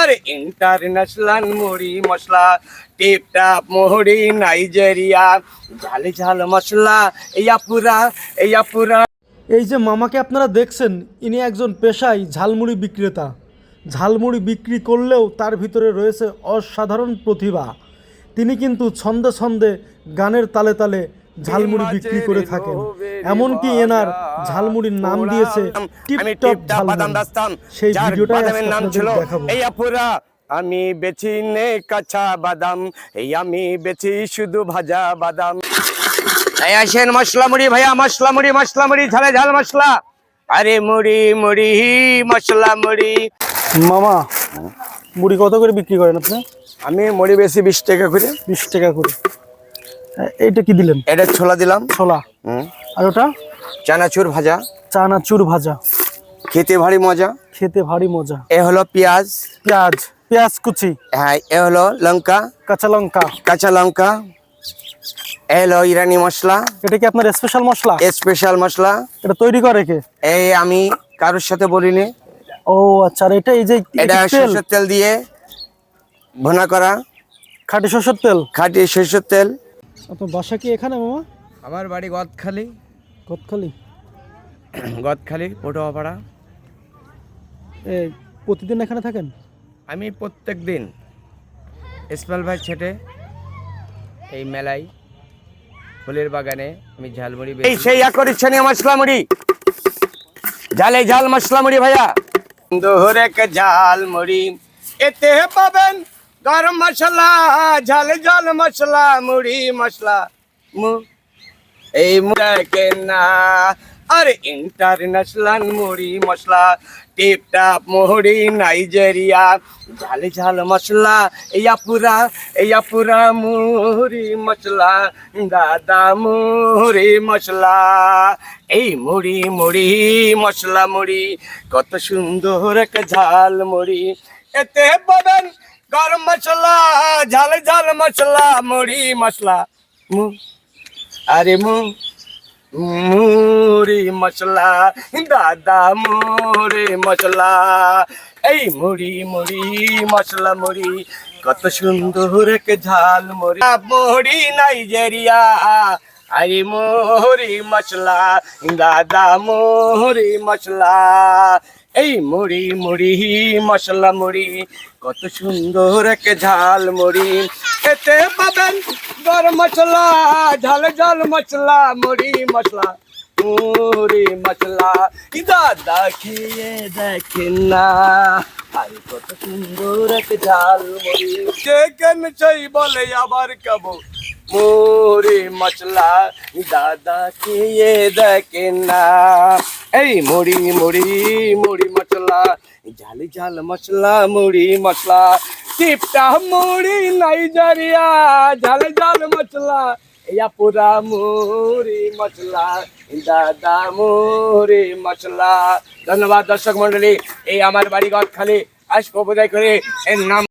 আরে ইন্টারন্যাশনাল মুড়ি মশলা টিপটাপ মুড়ি নাইজেরিয়া ঝালে ঝাল মশলা ইয়া পুরা ইয়া পুরা। এই যে মামাকে আপনারা দেখছেন, ইনি একজন পেশায় ঝালমুড়ি বিক্রেতা। ঝালমুড়ি বিক্রি করলেও তার ভিতরে রয়েছে অসাধারণ প্রতিভা। তিনি কিন্তু ছন্দে ছন্দে গানের তালে তালে ঝালমুড়ি বিক্রি করে থাকেন। এমনকি এনার ঝালমুড়ির নাম দিয়েছে আমি টিপটপ ঝালমুড়ি। সেই যার বাদামের নাম ছিল এই আপুরা আমি বেছি নে কাঁচা বাদাম এই আমি বেছি শুধু ভাজা বাদাম। এই আসেন মশলা মুড়ি ভাইয়া মশলা মুড়ি মশলা মুড়ি ঝালে ঝাল মশলা। আরে মুড়ি মুড়ি মশলা মুড়ি মামা মুড়ি কত করে বিক্রি করেন আপনি? আমি মুড়ি বেশি বিশ টাকা করে। বিশ টাকা করে। এ- এইটা কি দিলেন? এটা ছোলা দিলাম। ছোলা। হুম। আর ওটা? চানাচুর ভাজা। চানাচুর ভাজা। খেতে ভারী মজা। খেতে ভারী মজা। এ হলো পেঁয়াজ। পেঁয়াজ। পেঁয়াজ কুচি। হ্যাঁ এ হলো লঙ্কা। কাঁচা লঙ্কা। কাঁচা লঙ্কা। এ হলো ইরানি মশলা। এটা কি আপনার স্পেশাল মশলা? স্পেশাল মশলা। এটা তৈরি করে কে? এই আমি কারোর সাথে বলিনি। ও আচ্ছা আর এটা এই যে এটা এটা সরষের তেল দিয়ে ভুনা করা। খাঁটি সরষের তেল? খাঁটি সরষের তেল। আপনার বাসা কি এখানে মামা? আমার বাড়ি গদখালি। কতখালি গদখালি পটুয়াপাড়া। এ প্রতিদিন এখানে থাকেন? আমি প্রত্যেক দিন ইসমাইল ভাই ছেটে এই মেলায় ফুলের বাগানে আমি ঝালমুড়ি এই সেই আকর্ষণীয় মশলা মুড়ি ঝালে ঝাল মশলা মুড়ি ভাইয়া। দোহরে কে ঝাল মুড়ি এতে পাবেন গরম মশলা, ঝাল ঝাল মশলা, মুড়ি মশলা এই মুড়াকে না আরে ইন্টারন্যাশনাল মুড়ি মশলা টিপটাপ মুড়ি, নাইজেরিয়া। ঝালে, ঝাল মশলা ইয়া পুরা ইয়া পুরা মুড়ি মশলা, দাদা মুড়ি মশলা। এই মুড়ি মুড়ি মশলা, মুড়ি, কত সুন্দর এক ঝাল মুড়ি। এতে পাবেন গরম মশলা, ঝাল ঝাল মশলা, মুড়ি মশলা, মু, আরে মু, মুড়ি মশলা, দাদা মুড়ি মশলা, এই মুড়ি মুড়ি মশলা, মুড়ি, কত সুন্দর এক ঝাল মুড়ি। মুড়ি নাইজেরিয়া, আরে মোহরি মশলা, দাদা মোহরি মশলা এই মুড়ি মুড়ি, মশলা মুড়ি, কত সুন্দর এক ঝাল মুড়ি। এতে পাবেন গরম মশলা, ঝাল ঝাল মশলা, মুড়ি মশলা মুড়ি মশলা। দাদা খেয়ে দেখেন না, আরে কত সুন্দর এক ঝাল মুড়ি। চিকেন চাই বলে আবার কাবো মুড়ি মশলা, দাদা খেয়ে দেখেন না। এই মুড়ি মুড়ি মুড়ি মশলা ঝালি ঝাল মশলা, মুড়ি মশলা। টিপটা মুড়ি নাইজেরিয়া, ঝাল ঝাল মশলা। ইয়া পুরা মুড়ি মশলা দাদা মুড়ি মশলা। ধন্যবাদ দর্শক মন্ডলী এই আমার বাড়ি ঘর খালি। আসব বোধহয় করে, এর নাম